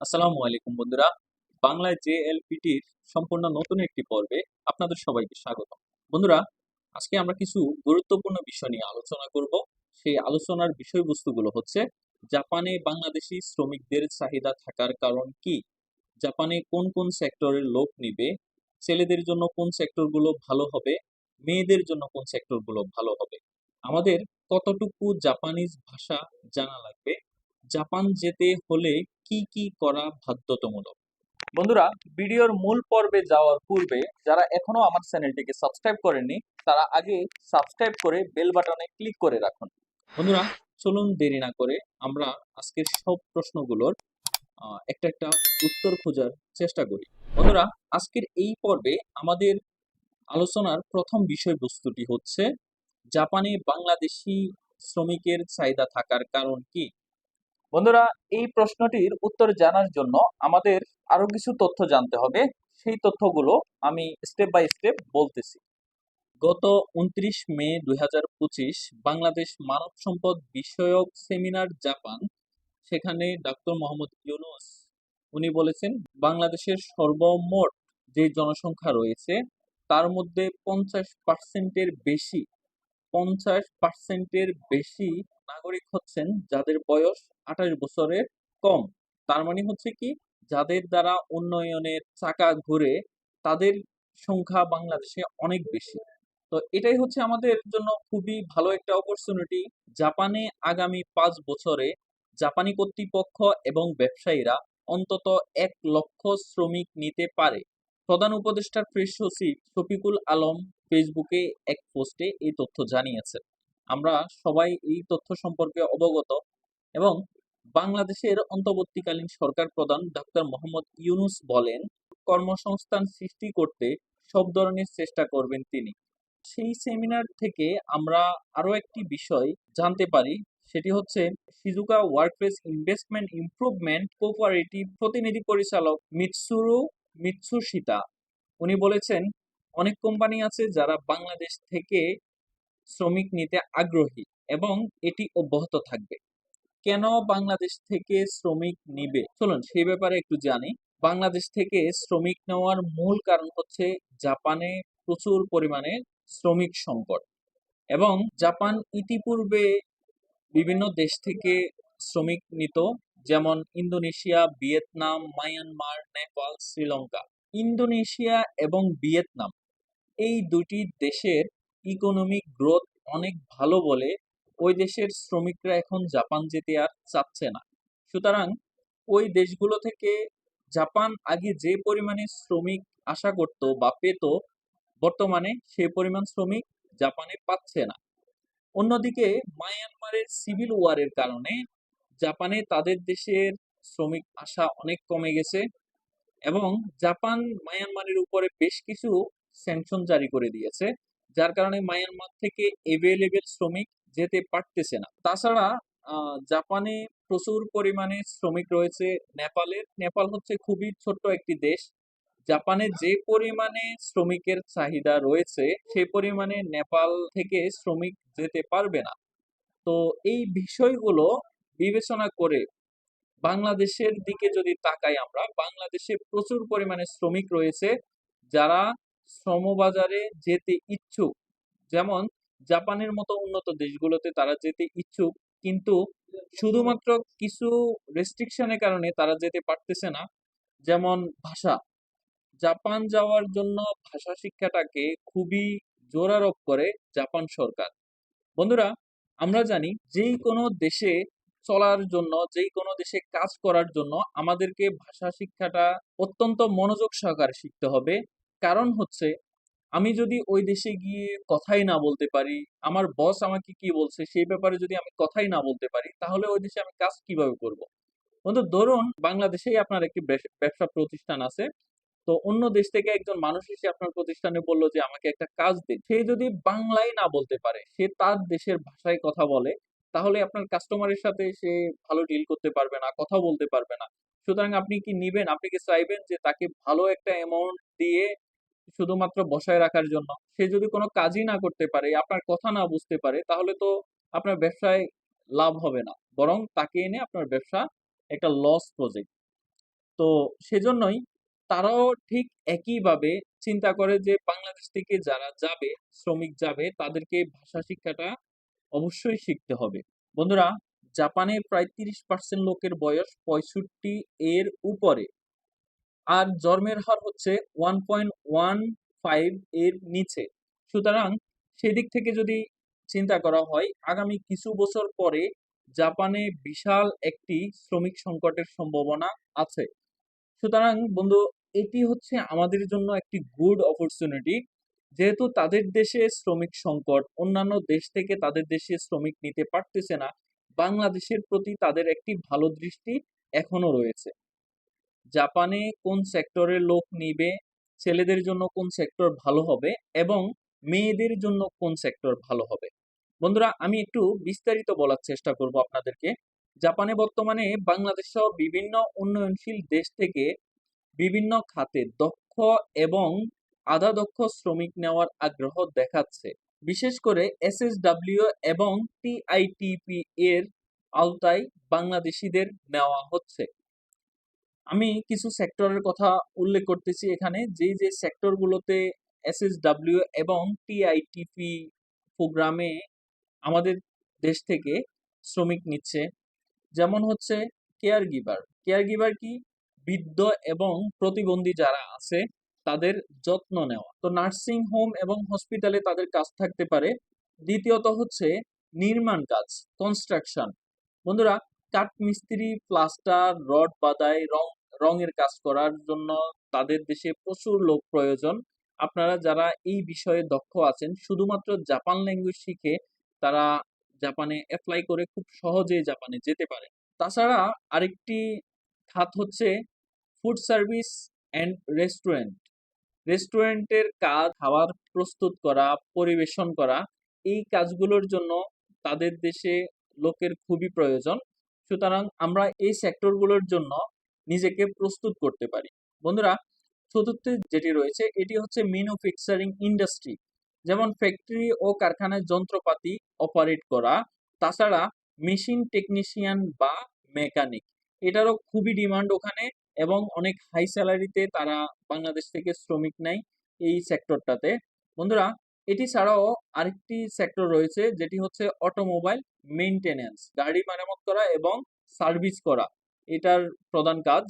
আসসালামু আলাইকুম বন্ধুরা। বাংলায় জেএলপিটির সম্পূর্ণ নতুন একটি পর্বে আপনাদের সবাইকে স্বাগত। বন্ধুরা, আজকে আমরা কিছু গুরুত্বপূর্ণ বিষয় নিয়ে আলোচনা করব। সেই আলোচনার বিষয়বস্তুগুলো হচ্ছে, জাপানে বাংলাদেশি শ্রমিকদের চাহিদা থাকার কারণ কি? জাপানে কোন কোন সেক্টরের লোক নিবে? ছেলেদের জন্য কোন সেক্টরগুলো ভালো হবে? মেয়েদের জন্য কোন সেক্টরগুলো ভালো হবে? আমাদের কতটুকু জাপানিজ ভাষা জানা লাগবে? জাপান যেতে হলে কি কি করা বাধ্যতামূলক? বন্ধুরা ভিডিওর মূল পর্বে যাওয়ার পূর্বে যারা এখনও আমার চ্যানেলটিকে সাবস্ক্রাইব করেননি তারা আগে সাবস্ক্রাইব করে বেল বাটনে ক্লিক করে রাখুন। বন্ধুরা চলুন দেরি না করে আমরা আজকের সব প্রশ্নগুলোর একটা একটা উত্তর খোঁজার চেষ্টা করি। বন্ধুরা আজকের এই পর্বে আমাদের আলোচনার প্রথম বিষয়বস্তুটি হচ্ছে জাপানে বাংলাদেশি শ্রমিকের চাহিদা থাকার কারণ কি? বন্ধুরা, এই প্রশ্নটির উত্তর জানার জন্য আমাদের আরও কিছু তথ্য জানতে হবে। সেই তথ্যগুলো আমি স্টেপ বাই স্টেপ বলতেছি। গত উনত্রিশ মে দুই হাজার পঁচিশ বাংলাদেশ মানব সম্পদ বিষয়ক সেমিনার জাপান, সেখানে ডাক্তার মোহাম্মদ ইউনুস, উনি বলেছেন, বাংলাদেশের সর্বমোট যে জনসংখ্যা রয়েছে, তার মধ্যে পঞ্চাশ পার্সেন্টের বেশি, পঞ্চাশ পার্সেন্টের বেশি নাগরিক হচ্ছেন যাদের বয়স আঠাশ বছরের কম। তার মানে হচ্ছে কি, যাদের দ্বারা উন্নয়নের চাকা ঘুরে তাদের সংখ্যা বাংলাদেশে অনেক বেশি। তো এটাই হচ্ছে আমাদের জন্য খুবই ভালো একটা অপরচুনিটি জাপানে আগামী পাঁচ বছরে জাপানি কর্তৃপক্ষ এবং ব্যবসায়ীরা অন্তত এক লক্ষ শ্রমিক নিতে পারে। প্রধান উপদেষ্টার প্রেস সচিব শফিকুল আলম ফেসবুকে এক পোস্টে এই তথ্য জানিয়েছেন। আমরা সবাই এই তথ্য সম্পর্কে অবগত এবং বাংলাদেশের অন্তর্বর্তীকালীন সরকার প্রধান ডাক্তার মোহাম্মদ ইউনুস বলেন, কর্মসংস্থান সৃষ্টি করতে সব ধরনের চেষ্টা করবেন তিনি। সেই সেমিনার থেকে আমরা আরও একটি বিষয় জানতে পারি, সেটি হচ্ছে Shizuoka workplace investment improvement cooperative প্রতিনিধি পরিচালক মিৎসুরু মিৎসুশিতা উনি বলেছেন, অনেক কোম্পানি আছে যারা বাংলাদেশ থেকে শ্রমিক নিতে আগ্রহী এবং এটি অব্যাহত থাকবে। কেন বাংলাদেশ থেকে শ্রমিক নিবে? চলুন সেই ব্যাপারে একটু জানি। বাংলাদেশ থেকে শ্রমিক নেওয়ার মূল কারণ হচ্ছে জাপানে প্রচুর পরিমাণে শ্রমিক সংকট এবং জাপান ইতিপূর্বে বিভিন্ন দেশ থেকে শ্রমিক নিত, যেমন Indonesia, Vietnam, Myanmar, Nepal, Sri Lanka. Indonesia এবং ভিয়েতনাম এই দুটি দেশের ইকোনমিক গ্রোথ অনেক ভালো বলে ওই দেশের শ্রমিকরা এখন জাপান যেতে আর চাচ্ছে না। সুতরাং ওই দেশগুলো থেকে জাপান আগে যে পরিমাণে শ্রমিক আশা করত বা পেত, বর্তমানে সে পরিমাণ শ্রমিক জাপানে পাচ্ছে না। অন্যদিকে মায়ানমারের সিভিল ওয়ারের কারণে জাপানে তাদের দেশের শ্রমিক আসা অনেক কমে গেছে এবং জাপান মায়ানমারের উপরে বেশ কিছু স্যাংশন জারি করে দিয়েছে। যার কারণে মায়ানমার থেকে এভেলেবেল শ্রমিক যেতে পারতেছে না। তাছাড়া জাপানে প্রচুর পরিমাণে শ্রমিক রয়েছে নেপালের। নেপাল হচ্ছে খুবই ছোট্ট একটি দেশ। জাপানে যে পরিমাণে শ্রমিকের চাহিদা রয়েছে, সে পরিমাণে নেপাল থেকে শ্রমিক যেতে পারবে না। তো এই বিষয়গুলো বিবেচনা করে বাংলাদেশের দিকে যদি তাকাই আমরা, বাংলাদেশে প্রচুর পরিমাণে শ্রমিক রয়েছে যারা শ্রমবাজারে যেতে ইচ্ছুক। যেমন, জাপানের মতো উন্নত দেশগুলোতে তারা যেতে ইচ্ছুক, কিন্তু শুধুমাত্র কিছু রেস্ট্রিকশনের কারণে তারা যেতে পারতেছে না। যেমন, ভাষা। জাপান যাওয়ার জন্য ভাষা শিক্ষাটাকে খুবই জোর আরোপ করে জাপান সরকার। বন্ধুরা, আমরা জানি যেই কোনো দেশে চলার জন্য, যেই কোনো দেশে কাজ করার জন্য আমাদেরকে ভাষা শিক্ষাটা অত্যন্ত মনোযোগ সহকারে শিখতে হবে। কারণ হচ্ছে, আমি যদি ওই দেশে গিয়ে কথাই না বলতে পারি, আমার বস আমাকে কি বলছে, সেই ব্যাপারে যদি আমি কথাই না বলতে পারি, তাহলে ওই দেশে আমি কাজ কীভাবে করব? বন্ধু, ধরুন বাংলাদেশেই আপনার একটি ব্যবসা প্রতিষ্ঠান আছে, তো অন্য দেশ থেকে একজন মানুষ এসে আপনার প্রতিষ্ঠানে বলল যে, আমাকে একটা কাজ দিন সে যদি বাংলায় না বলতে পারে, সে তার দেশের ভাষায় কথা বলে, তাহলে আপনার কাস্টমারের সাথে সে ভালো ডিল করতে পারবে না, কথা বলতে পারবে না। সুতরাং আপনি কি নিবেন? আপনি কি চাইবেন যে তাকে ভালো একটা অ্যামাউন্ট দিয়ে শুধুমাত্র বসায় রাখার জন্য। সে যদি কোনো কাজই না করতে পারে, আপনার কথা না বুঝতে পারে, তাহলে তো আপনার ব্যবসায় লাভ হবে না। বরং তাকে এনে আপনার ব্যবসা একটা লস প্রজেক্ট তো সেজন্যই তারাও ঠিক একইভাবে চিন্তা করে যে, বাংলাদেশ থেকে যারা যাবে, শ্রমিক যাবে, তাদেরকে ভাষা শিক্ষাটা অবশ্যই শিখতে হবে। বন্ধুরা, জাপানে প্রায় তিরিশ পার্সেন্ট লোকের বয়স পঁয়ষট্টি এর উপরে। আর জন্মের হার হচ্ছে ওয়ান পয়েন্ট ওয়ান ফাইভ এর নিচে। সুতরাং সেদিক থেকে যদি চিন্তা করা হয়, আগামী কিছু বছর পরে জাপানে বিশাল একটি শ্রমিক সংকটের সম্ভাবনা আছে। সুতরাং বন্ধু, এটি হচ্ছে আমাদের জন্য একটি গুড অপরচুনিটি যেহেতু তাদের দেশে শ্রমিক সংকট, অন্যান্য দেশ থেকে তাদের দেশে শ্রমিক নিতে পারতেছে না, বাংলাদেশের প্রতি তাদের একটি ভালো দৃষ্টি এখনও রয়েছে। জাপানে কোন সেক্টরের লোক নিবে, ছেলেদের জন্য কোন সেক্টর ভালো হবে এবং মেয়েদের জন্য কোন সেক্টর ভালো হবে? বন্ধুরা, আমি একটু বিস্তারিত বলার চেষ্টা করব আপনাদেরকে। জাপানে বর্তমানে বাংলাদেশ সহ বিভিন্ন উন্নয়নশীল দেশ থেকে বিভিন্ন খাতে দক্ষ এবং আধা দক্ষ শ্রমিক নেওয়ার আগ্রহ দেখাচ্ছে। বিশেষ করে এসএসডব্লিউ এবং টিআইটিপি এর আওতায় বাংলাদেশিদের নেওয়া হচ্ছে। আমি কিছু সেক্টরের কথা উল্লেখ করতেছি এখানে। যে যে সেক্টরগুলোতে এসএসডব্লিউ এবং টিআইটিপি প্রোগ্রামে আমাদের দেশ থেকে শ্রমিক নিচ্ছে, যেমন হচ্ছে কেয়ার গিভার কেয়ার গিভার কি? বৃদ্ধ এবং প্রতিবন্ধী যারা আছে, তাদের যত্ন নেওয়া। তো নার্সিং হোম এবং হসপিটালে তাদের কাজ থাকতে পারে। দ্বিতীয়ত হচ্ছে নির্মাণ কাজ কনস্ট্রাকশন বন্ধুরা কাঠ মিস্ত্রি, প্লাস্টার, রড বাদাই, রং, রঙের কাজ করার জন্য তাদের দেশে প্রচুর লোক প্রয়োজন। আপনারা যারা এই বিষয়ে দক্ষ আছেন, শুধুমাত্র জাপান ল্যাঙ্গুয়েজ শিখে তারা জাপানে অ্যাপ্লাই করে খুব সহজেই জাপানে যেতে পারে তাছাড়া আরেকটি খাত হচ্ছে ফুড সার্ভিস অ্যান্ড রেস্টুরেন্ট রেস্টুরেন্টের কাজ, খাবার প্রস্তুত করা, পরিবেশন করা, এই কাজগুলোর জন্য তাদের দেশে লোকের খুবই প্রয়োজন। সুতরাং আমরা এই সেক্টরগুলোর জন্য নিজেকে প্রস্তুত করতে পারি। বন্ধুরা, চতুর্থ যেটি রয়েছে, এটি হচ্ছে ম্যানুফ্যাকচারিং ইন্ডাস্ট্রি যেমন ফ্যাক্টরি ও কারখানায় যন্ত্রপাতি অপারেট করা, তাছাড়া মেশিন টেকনিশিয়ান বা মেকানিক এটারও খুবই ডিমান্ড ওখানে এবং অনেক হাই স্যালারিতে তারা বাংলাদেশ থেকে শ্রমিক নেয় এই সেক্টরটাতে বন্ধুরা এটি ছাড়াও আরেকটি সেক্টর রয়েছে, যেটি হচ্ছে অটোমোবাইল মেইনটেনেন্স গাড়ি মেরামত করা এবং সার্ভিস করা। এটার প্রধান কাজ।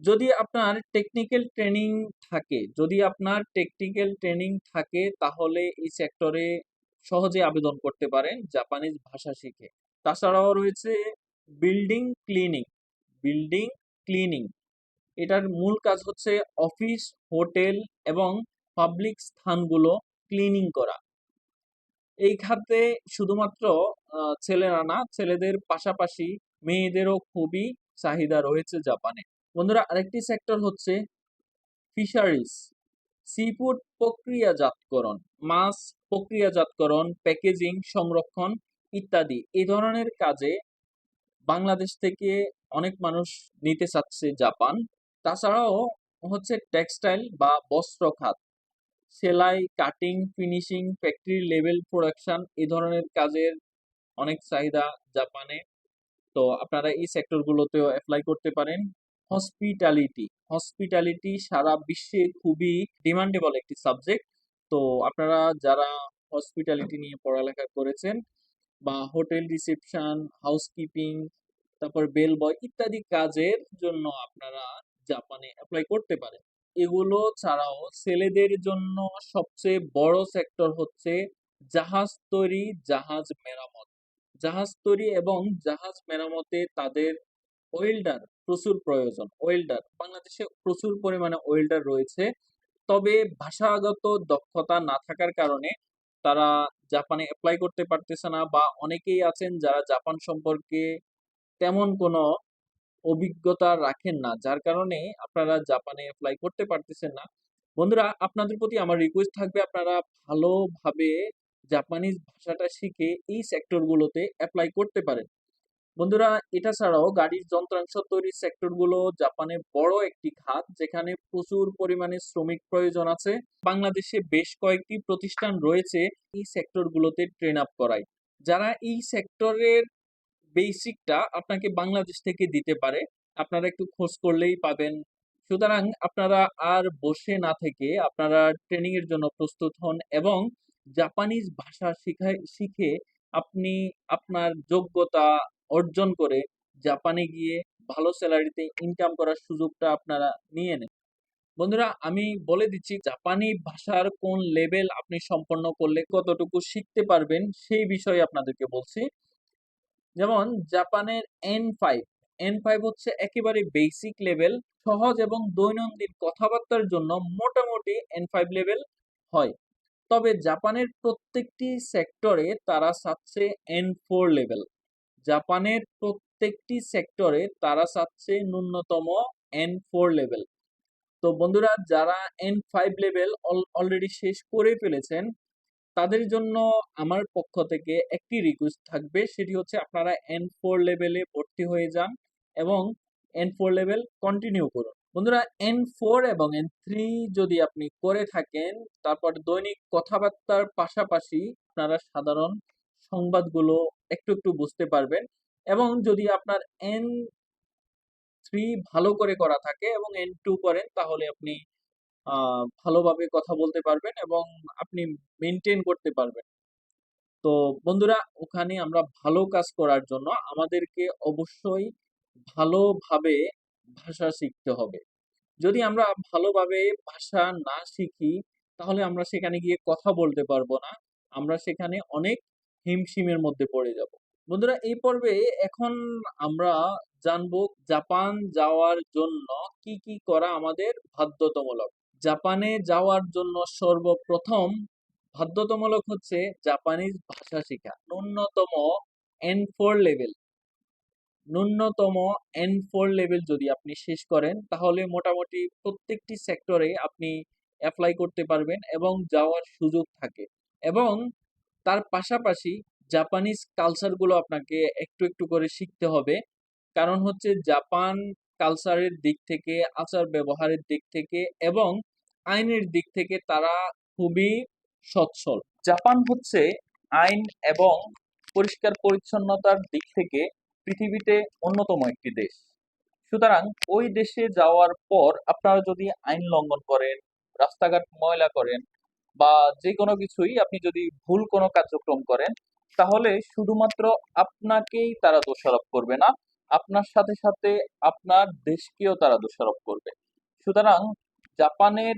যদি আপনার টেকনিক্যাল ট্রেনিং থাকে, যদি আপনার টেকনিক্যাল ট্রেনিং থাকে, তাহলে এই সেক্টরে সহজে আবেদন করতে পারেন জাপানিজ ভাষা শিখে। তাছাড়াও রয়েছে বিল্ডিং ক্লিনিং বিল্ডিং ক্লিনিং এটার মূল কাজ হচ্ছে অফিস হোটেল এবং পাবলিক স্থানগুলো ক্লিনিং করা। এই খাতে শুধুমাত্র ছেলেরা না, ছেলেদের পাশাপাশি মেয়েদেরও খুবই চাহিদা রয়েছে জাপানে। বন্ধুরা, আরেকটি সেক্টর হচ্ছে ফিশারিজ সিফুড প্রক্রিয়াজাতকরণ, মাছ প্রক্রিয়াজাতকরণ প্যাকেজিং সংরক্ষণ ইত্যাদি। এই ধরনের কাজে বাংলাদেশ থেকে অনেক মানুষ নিতে চাচ্ছে জাপান। তাছাড়াও হচ্ছে টেক্সটাইল বা বস্ত্র খাত। সেলাই cutting finishing factory level production এই ধরনের কাজের অনেক চাহিদা জাপানে। তো আপনারা এই সেক্টরগুলোতেও অ্যাপ্লাই করতে পারেন। হসপিটালিটি হসপিটালিটি সারা বিশ্বে খুবই ডিমান্ডেবল একটি সাবজেক্ট তো আপনারা যারা হসপিটালিটি নিয়ে পড়ালেখা করেছেন বা হোটেল রিসেপশন হাউসকিপিং তারপর বেল বয় ইত্যাদি কাজের জন্য আপনারা জাপানে অ্যাপ্লাই করতে পারেন। এগুলো ছাড়াও ছেলেদের জন্য সবচেয়ে বড় সেক্টর হচ্ছে জাহাজ তৈরি, জাহাজ মেরামত। জাহাজ তৈরি এবং জাহাজ মেরামতে তাদের ওয়েল্ডার প্রচুর প্রয়োজন। ওয়েল্ডার বাংলাদেশে প্রচুর পরিমাণে ওয়েল্ডার রয়েছে। তবে ভাষাগত দক্ষতা না থাকার কারণে তারা জাপানে অ্যাপ্লাই করতে পারতেছে না বা অনেকেই আছেন যারা জাপান সম্পর্কে তেমন কোনো অভিজ্ঞতা রাখেন না। যার কারণে আপনারা জাপানে অ্যাপ্লাই করতে পারতেছেন না। বন্ধুরা, আপনাদের প্রতি আমার রিকোয়েস্ট থাকবে আপনারা ভালোভাবে জাপানিজ ভাষাটা শিখে এই সেক্টরগুলোতে অ্যাপ্লাই করতে পারেন। বন্ধুরা, এটা ছাড়াও গাড়ির যন্ত্রাংশ তৈরির সেক্টরগুলো জাপানে বড় একটি খাত, যেখানে প্রচুর পরিমাণে শ্রমিক প্রয়োজন আছে। বাংলাদেশে বেশ কয়েকটি প্রতিষ্ঠান রয়েছে এই সেক্টরগুলোতে ট্রেন আপ করায়। যারা এই সেক্টরের বেসিকটা আপনাকে বাংলাদেশ থেকে দিতে পারে। আপনারা একটু খোঁজ করলেই পাবেন। সুতরাং আপনারা আর বসে না থেকে আপনারা ট্রেনিং এর জন্য প্রস্তুত হন এবং জাপানিজ ভাষা শিখায় শিখে আপনি আপনার যোগ্যতা অর্জন করে জাপানে গিয়ে ভালো স্যালারিতে ইনকাম করার সুযোগটা আপনারা নিয়ে নেন। বন্ধুরা, আমি বলে দিচ্ছি জাপানি ভাষার কোন লেভেল আপনি সম্পন্ন করলে কতটুকু শিখতে পারবেন সেই বিষয়ে আপনাদেরকে বলছি। যেমন জাপানের এন ফাইভ এন ফাইভ হচ্ছে একেবারে বেসিক লেভেল সহজ এবং দৈনন্দিন কথাবার্তার জন্য মোটামুটি এন ফাইভ লেভেল হয়। তবে জাপানের প্রত্যেকটি সেক্টরে তারা চাচ্ছে এন ফোর লেভেল জাপানের প্রত্যেকটি সেক্টরে তারা চাচ্ছে ন্যূনতম এন ফোর লেভেল তো বন্ধুরা, যারা এন ফাইভ লেভেল অলরেডি শেষ করে ফেলেছেন তাদের জন্য আমার পক্ষ থেকে একটি রিকোয়েস্ট থাকবে, সেটি হচ্ছে আপনারা এন ফোর লেভেলে ভর্তি হয়ে যান এবং এন ফোর লেভেল কন্টিনিউ করুন। বন্ধুরা এন ফোর এবং এন থ্রি যদি আপনি করে থাকেন, তারপর দৈনিক কথাবার্তার পাশাপাশি আপনারা সাধারণ সংবাদগুলো একটু একটু বুঝতে পারবেন এবং যদি আপনার এন থ্রি ভালো করে করা থাকে এবং এন টু করেন, তাহলে আপনি ভালোভাবে কথা বলতে পারবেন এবং আপনি মেনটেন করতে পারবেন। তো বন্ধুরা, ওখানে আমরা ভালো কাজ করার জন্য আমাদেরকে অবশ্যই ভালোভাবে ভাষা শিখতে হবে। যদি আমরা ভালোভাবে ভাষা না শিখি, তাহলে আমরা সেখানে গিয়ে কথা বলতে পারব না। আমরা সেখানে অনেক হিমশিমের মধ্যে পড়ে যাব। বন্ধুরা, এই পর্বে এখন আমরা জানব জাপান যাওয়ার জন্য কি কি করা আমাদের বাধ্যতামূলক। জাপানে যাওয়ার জন্য সর্বপ্রথম বাধ্যতামূলক হচ্ছে জাপানিজ ভাষা শেখা ন্যূনতম এন ফোর লেভেল ন্যূনতম এন ফোর লেভেল যদি আপনি শেষ করেন, তাহলে মোটামুটি প্রত্যেকটি সেক্টরে আপনি অ্যাপ্লাই করতে পারবেন এবং যাওয়ার সুযোগ থাকে। এবং তার পাশাপাশি জাপানিজ কালচারগুলো আপনাকে একটু একটু করে শিখতে হবে। কারণ হচ্ছে জাপান কালচারের দিক থেকে আচার ব্যবহারের দিক থেকে এবং আইনের দিক থেকে তারা খুবই সচ্ছল। জাপান হচ্ছে আইন এবং পরিষ্কার পরিচ্ছন্নতার দিক থেকে পৃথিবীতে অন্যতম একটি দেশ। সুতরাং ওই দেশে যাওয়ার পর আপনারা যদি আইন লঙ্ঘন করেন, রাস্তাঘাট ময়লা করেন বা যে কোনো কিছুই আপনি যদি ভুল কোনো কার্যক্রম করেন, তাহলে শুধুমাত্র আপনাকেই তারা দোষারোপ করবে না, আপনার সাথে সাথে আপনার দেশকেও তারা দোষারোপ করবে। সুতরাং জাপানের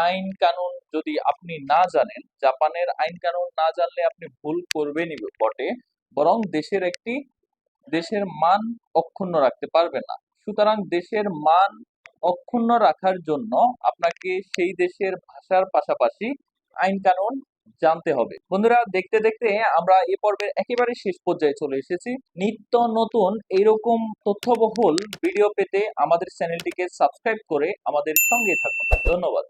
আইন কানুন যদি আপনি না জানেন, জাপানের আইন কানুন না জানলে আপনি ভুল করবেনই বটে। বরং দেশের একটি, দেশের মান অক্ষুণ্ণ রাখতে পারবে না। সুতরাং দেশের মান অক্ষুণ্ণ রাখার জন্য আপনাকে সেই দেশের ভাষার পাশাপাশি আইন কানুন জানতে হবে। বন্ধুরা, দেখতে দেখতে আমরা এ পর্বের একেবারে শেষ পর্যায়ে চলে এসেছি। নিত্য নতুন এইরকম তথ্যবহুল ভিডিও পেতে আমাদের চ্যানেলটিকে সাবস্ক্রাইব করে আমাদের সঙ্গে থাকুন। ধন্যবাদ।